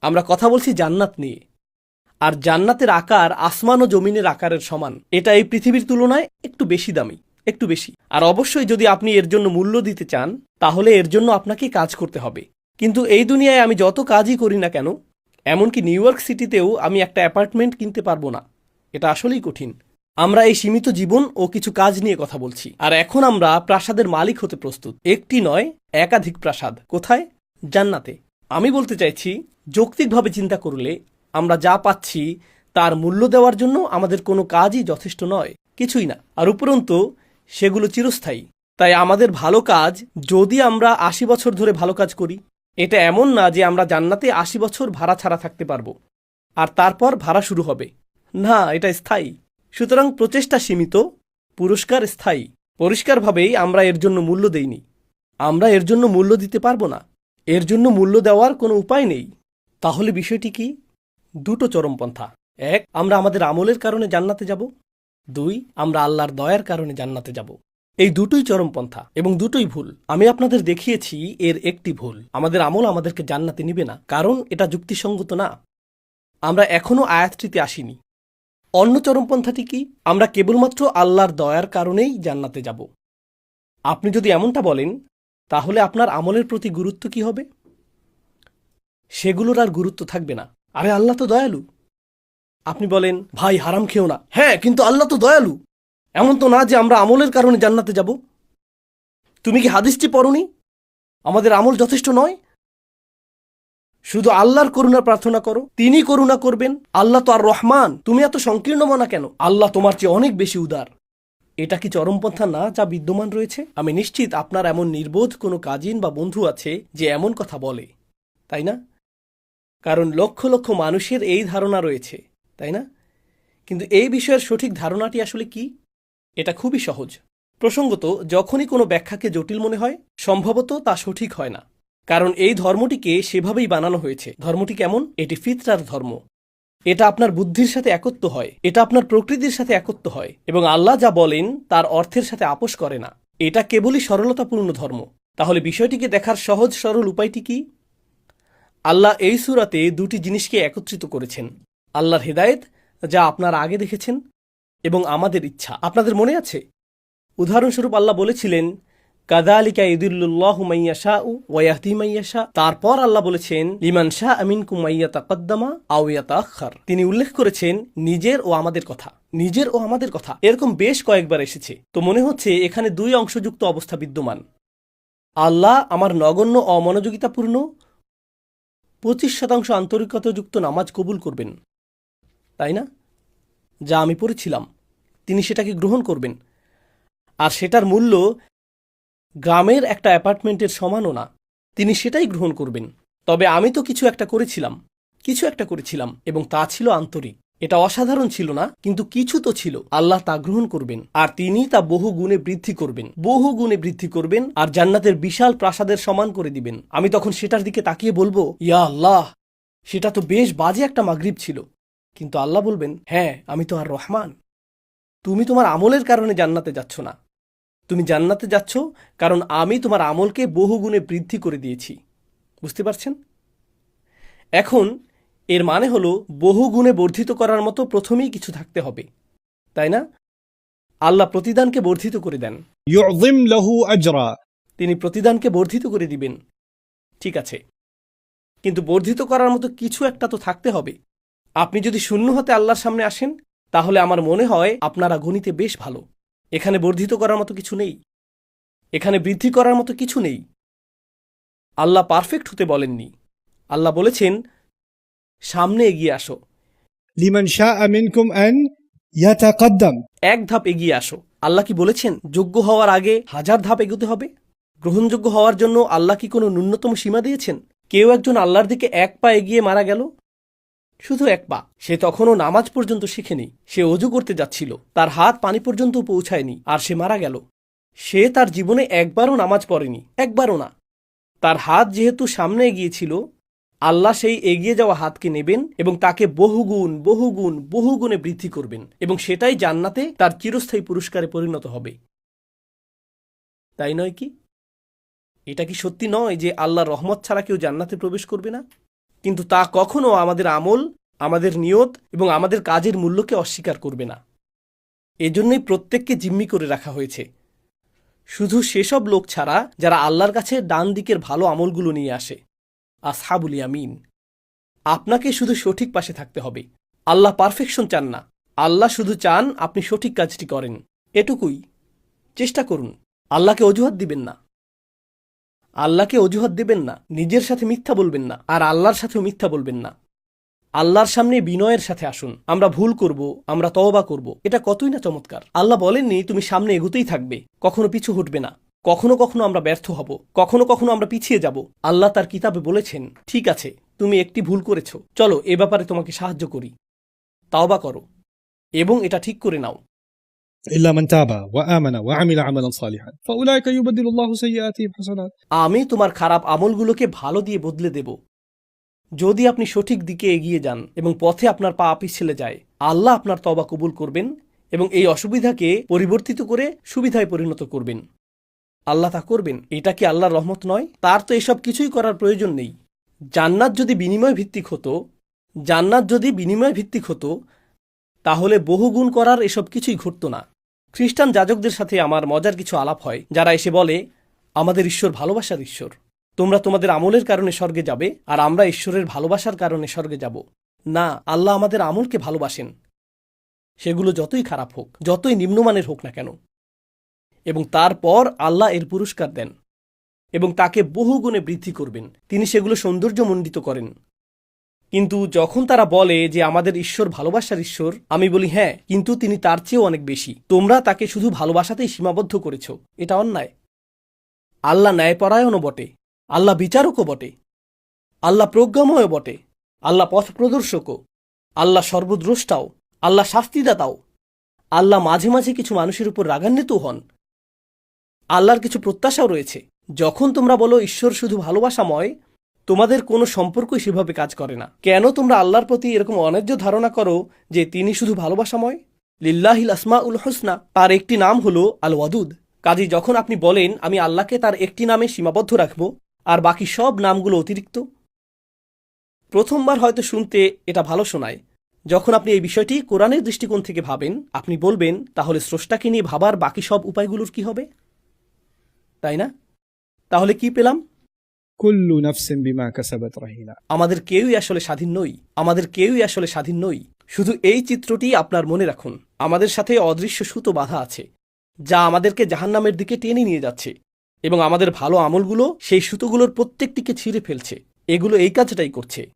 আমরা কথা বলছি জান্নাত নিয়ে। আর জান্নাতের আকার আসমান ও জমিনের আকারের সমান। এটা এই পৃথিবীর তুলনায় একটু বেশি দামি, একটু বেশি। আর অবশ্যই যদি আপনি এর জন্য মূল্য দিতে চান, তাহলে এর জন্য আপনাকে কাজ করতে হবে। কিন্তু এই দুনিয়ায় আমি যত কাজই করি না কেন, এমনকি নিউ ইয়র্ক সিটিতেও আমি একটা অ্যাপার্টমেন্ট কিনতে পারব না। এটা আসলেই কঠিন। আমরা এই সীমিত জীবন ও কিছু কাজ নিয়ে কথা বলছি। আর এখন আমরা প্রাসাদের মালিক হতে প্রস্তুত। একটি নয়, একাধিক প্রাসাদ। কোথায়? জান্নাতে। আমি বলতে চাইছি যৌক্তিকভাবে চিন্তা করলে আমরা যা পাচ্ছি তার মূল্য দেওয়ার জন্য আমাদের কোনো কাজই যথেষ্ট নয়, কিছুই না। আর উপরন্তু, সেগুলো চিরস্থায়ী। তাই আমাদের ভালো কাজ যদি আমরা আশি বছর ধরে ভালো কাজ করি, এটা এমন না যে আমরা জান্নাতে আশি বছর ভাড়া ছাড়া থাকতে পারব। আর তারপর ভাড়া শুরু হবে। না, এটা স্থায়ী। সুতরাং প্রচেষ্টা সীমিত, পুরস্কার স্থায়ী। পরিষ্কারভাবেই আমরা এর জন্য মূল্য দেইনি। আমরা এর জন্য মূল্য দিতে পারব না। এর জন্য মূল্য দেওয়ার কোনো উপায় নেই। তাহলে বিষয়টি কি? দুটো চরমপন্থা এক, আমরা আমাদের আমলের কারণে জান্নাতে যাব। দুই, আমরা আল্লাহর দয়ার কারণে জান্নাতে যাব। এই দুটোই চরমপন্থা এবং দুটোই ভুল। আমি আপনাদের দেখিয়েছি এর একটি ভুল। আমাদের আমল আমাদেরকে জান্নাতে নিবে না, কারণ এটা যুক্তিসঙ্গত না। আমরা এখনও আয়াতটিতে আসিনি। অন্য চরমপন্থাটি কি? আমরা কেবলমাত্র আল্লাহর দয়ার কারণেই জান্নাতে যাব। আপনি যদি এমনটা বলেন, তাহলে আপনার আমলের প্রতি গুরুত্ব কি হবে? সেগুলোর আর গুরুত্ব থাকবে না। আরে আল্লাহ তো দয়ালু। আপনি বলেন, ভাই, হারাম খেও না। হ্যাঁ কিন্তু আল্লাহ তো দয়ালু। এমন তো না যে আমরা আমলের কারণে জান্নাতে যাব। তুমি কি হাদিসটি পড়নি? আমাদের আমল যথেষ্ট নয়? শুধু আল্লাহর করুণা প্রার্থনা করো, তিনি করুণা করবেন। আল্লাহ তো আর রহমান। তুমি এত সংকীর্ণ মনা কেন? আল্লাহ তোমার চেয়ে অনেক বেশি উদার। এটা কি চরমপন্থা না যা বিদ্যমান রয়েছে? আমি নিশ্চিত আপনার এমন নির্বোধ কোনো কাজিন বা বন্ধু আছে যে এমন কথা বলে। তাই না? কারণ লক্ষ লক্ষ মানুষের এই ধারণা রয়েছে, তাই না? কিন্তু এই বিষয়ের সঠিক ধারণাটি আসলে কি? এটা খুবই সহজ। প্রসঙ্গত, যখনই কোনো ব্যাখ্যাকে জটিল মনে হয়, সম্ভবত তা সঠিক হয় না। কারণ এই ধর্মটিকে সেভাবেই বানানো হয়েছে। ধর্মটি কেমন? এটি ফিতরার ধর্ম। এটা আপনার বুদ্ধির সাথে একত্ব হয়, এটা আপনার প্রকৃতির সাথে একত্ব হয়, এবং আল্লাহ যা বলেন, তার অর্থের সাথে আপোষ করে না। এটা কেবলই সরলতাপূর্ণ ধর্ম। তাহলে বিষয়টিকে দেখার সহজ সরল উপায়টি কি? আল্লাহ এই সুরাতে দুটি জিনিসকে একত্রিত করেছেন। আল্লাহর হেদায়েত, যা আপনারা আগে দেখেছেন, এবং আমাদের ইচ্ছা। আপনাদের মনে আছে? উদাহরণস্বরূপ আল্লাহ বলেছিলেন কাদালিকা ইদুল্লাহ মাইয়াশা উ ওয়াহদি মাইয়াশা তারপর আল্লাহ বলেছেন, লিমান শাহ আমিন কুমাইয়া তাকদ্দামা আউয়া তাখার তিনি উল্লেখ করেছেন, নিজের ও আমাদের কথা। নিজের ও আমাদের কথা? এরকম বেশ কয়েকবার এসেছে। তো মনে হচ্ছে, এখানে দুই অংশযুক্ত অবস্থা বিদ্যমান। আল্লাহ আমার নগণ্য অমনোযোগিতাপূর্ণ পঁচিশ শতাংশ আন্তরিকতাযুক্ত নামাজ কবুল করবেন। তাই না? যা আমি পড়েছিলাম, তিনি সেটাকে গ্রহণ করবেন। আর সেটার মূল্য গ্রামের একটা অ্যাপার্টমেন্টের সমানও না, তিনি সেটাই গ্রহণ করবেন। তবে আমি তো কিছু একটা করেছিলাম, কিছু একটা করেছিলাম, এবং তা ছিল আন্তরিক। এটা অসাধারণ ছিল না, কিন্তু কিছু তো ছিল। আল্লাহ তা গ্রহণ করবেন, আর তিনি তা বহু গুণে বৃদ্ধি করবেন। বহু গুণে বৃদ্ধি করবেন, আর জান্নাতের বিশাল প্রাসাদের সমান করে দিবেন। আমি তখন সেটার দিকে তাকিয়ে বলব, ইয়া আল্লাহ, সেটা তো বেশ বাজে একটা মাগরিব ছিল। কিন্তু আল্লাহ বলবেন হ্যাঁ আমি তো আর রহমান। তুমি তোমার আমলের কারণে জান্নাতে যাচ্ছ না। তুমি জান্নাতে যাচ্ছ কারণ আমি তোমার আমলকে বহু গুণে বৃদ্ধি করে দিয়েছি। বুঝতে পারছেন? এখন এর মানে হল বহু গুণে বর্ধিত করার মতো প্রথমেই কিছু থাকতে হবে। তাই না? আল্লাহ প্রতিদানকে বর্ধিত করে দেন। তিনি প্রতিদানকে বর্ধিত করে দিবেন। ঠিক আছে। কিন্তু বর্ধিত করার মতো কিছু একটা তো থাকতে হবে। আপনি যদি শূন্য হতে আল্লাহর সামনে আসেন তাহলে আমার মনে হয় আপনারা গণিতে বেশ ভালো। এখানে বর্ধিত করার মতো কিছু নেই। এখানে বৃদ্ধি করার মতো কিছু নেই। আল্লাহ পারফেক্ট হতে বলেননি। আল্লাহ বলেছেন সামনে এগিয়ে আসো। লিমান শাহ আমিনকুম আন ইয়াতাকাদ্দাম। এক ধাপ এগিয়ে আসো। আল্লাহ কি বলেছেন? যোগ্য হওয়ার আগে হাজার ধাপ এগোতে হবে। গ্রহণযোগ্য হওয়ার জন্য আল্লাহ কি কোনো ন্যূনতম সীমা দিয়েছেন? কেউ একজন আল্লাহর দিকে এক পা এগিয়ে মারা গেল? শুধু এক পা। সে তখনও নামাজ পর্যন্ত শিখেনি। সে অজু করতে যাচ্ছিল। তার হাত পানি পর্যন্ত পৌঁছায়নি আর সে মারা গেল। সে তার জীবনে একবারও নামাজ পড়েনি। একবারও না। তার হাত যেহেতু সামনে এগিয়েছিল আল্লাহ সেই এগিয়ে যাওয়া হাতকে নেবেন এবং তাকে বহুগুণ বহুগুণ, বহুগুণে বৃদ্ধি করবেন এবং সেটাই জান্নাতে তার চিরস্থায়ী পুরস্কারে পরিণত হবে। তাই নয় কি? এটা কি সত্যি নয় যে আল্লাহ রহমত ছাড়া কেউ জান্নাতে প্রবেশ করবে না? কিন্তু তা কখনো আমাদের আমল, আমাদের নিয়ত এবং আমাদের কাজের মূল্যকে অস্বীকার করবে না। এজন্যই প্রত্যেককে জিম্মি করে রাখা হয়েছে। শুধু সেসব লোক ছাড়া যারা আল্লাহর কাছে ডান দিকের ভালো আমলগুলো নিয়ে আসে। আসহাবুল ইয়ামিন। আপনাকে শুধু সঠিক পাশে থাকতে হবে। আল্লাহ পারফেকশন চান না। আল্লাহ শুধু চান আপনি সঠিক কাজটি করেন। এটুকুই। চেষ্টা করুন। আল্লাহকে অজুহাত দিবেন না। আল্লাহকে অজুহাত দেবেন না। নিজের সাথে মিথ্যা বলবেন না। আর আল্লাহর সাথেও মিথ্যা বলবেন না। আল্লাহর সামনে বিনয়ের সাথে আসুন। আমরা ভুল করব, আমরা তওবা করব। এটা কতই না চমৎকার। আল্লাহ বলেননি, তুমি সামনে এগোতেই থাকবে। কখনো পিছু হটবে না। কখনো কখনো আমরা ব্যর্থ হব কখনো কখনো আমরা পিছিয়ে যাব। আল্লাহ তার কিতাবে বলেছেন ঠিক আছে তুমি একটি ভুল করেছ। চলো এ ব্যাপারে তোমাকে সাহায্য করি। তাও বা করো এবং এটা ঠিক করে নাও। আমি তোমার খারাপ আমলগুলোকে ভালো দিয়ে বদলে দেব। যদি আপনি সঠিক দিকে এগিয়ে যান এবং পথে আপনার পা পিছলে যায় আল্লাহ আপনার তবা কবুল করবেন এবং এই অসুবিধাকে পরিবর্তিত করে সুবিধায় পরিণত করবেন। আল্লাহ তা করবেন। এটা কি আল্লাহর রহমত নয়? তার তো এসব কিছুই করার প্রয়োজন নেই। জান্নাত যদি বিনিময় ভিত্তিক হতো, জান্নাত যদি বিনিময় ভিত্তিক হতো, তাহলে বহুগুণ করার এসব কিছুই ঘটত না। খ্রিস্টান যাজকদের সাথে আমার মজার কিছু আলাপ হয়, যারা এসে বলে, আমাদের ঈশ্বর ভালোবাসার ঈশ্বর। তোমরা তোমাদের আমলের কারণে স্বর্গে যাবে, আর আমরা ঈশ্বরের ভালোবাসার কারণে স্বর্গে যাব। না, আল্লাহ আমাদের আমলকে ভালোবাসেন। সেগুলো যতই খারাপ হোক, যতই নিম্নমানের হোক না কেন এবং তারপর আল্লাহ এর পুরস্কার দেন এবং তাকে বহুগুণে বৃদ্ধি করবেন। তিনি সেগুলো সৌন্দর্যমণ্ডিত করেন। কিন্তু যখন তারা বলে যে আমাদের ঈশ্বর ভালোবাসার ঈশ্বর, আমি বলি হ্যাঁ কিন্তু তিনি তার চেয়েও অনেক বেশি। তোমরা তাকে শুধু ভালোবাসাতেই সীমাবদ্ধ করেছ। এটা অন্যায়। আল্লাহ ন্যায়পরায়ণও বটে। আল্লাহ বিচারকও বটে। আল্লাহ প্রজ্ঞাময় বটে। আল্লাহ পথ প্রদর্শকও। আল্লাহ সর্বদ্রষ্টাও। আল্লাহ শাস্তিদাতাও। আল্লাহ মাঝে মাঝে কিছু মানুষের উপর রাগান্বিত হন। আল্লাহর কিছু প্রত্যাশাও রয়েছে। যখন তোমরা বলো, ঈশ্বর শুধু ভালোবাসাময় তোমাদের কোনো সম্পর্কই সেভাবে কাজ করে না। কেন তোমরা আল্লাহর প্রতি এরকম অন্যায্য ধারণা করো যে তিনি শুধু ভালোবাসাময়? লিল্লাহিল আসমা উল হোসনা, তার একটি নাম হলো আল ওয়াদুদ কাজী যখন আপনি বলেন, আমি আল্লাহকে তার একটি নামে সীমাবদ্ধ রাখব আর বাকি সব নামগুলো অতিরিক্ত। প্রথমবার হয়তো শুনতে এটা ভালো শোনায়। যখন আপনি এই বিষয়টি কোরআনের দৃষ্টিকোণ থেকে ভাবেন, আপনি বলবেন, তাহলে স্রষ্টাকে নিয়ে ভাবার বাকি সব উপায়গুলোর কি হবে? তাই না? তাহলে কি পেলাম? কুল্লু নাফসিম বিমা কাসাবাত আমাদের কেউই আসলে স্বাধীন নই। আমাদের কেউই আসলে স্বাধীন নই। শুধু এই চিত্রটি আপনার মনে রাখুন। আমাদের সাথে অদৃশ্য সুতো বাধা আছে যা আমাদেরকে জাহান্নামের দিকে টেনে নিয়ে যাচ্ছে এবং আমাদের ভালো আমলগুলো সেই সুতোগুলোর প্রত্যেকটিকে ছিঁড়ে ফেলছে। এগুলো এই কাজটাই করছে।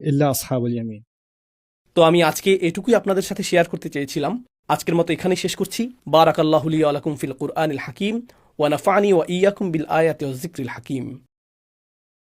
তো আমি আজকে এটুকুই আপনাদের সাথে শেয়ার করতে চেয়েছিলাম। আজকের মতো এখানেই শেষ করছি। বারাকাল্লাহুলি আলাকুম ফিল কুরআনিল হাকিম। ونفعني وإياكم بالآية والذكر الحكيم.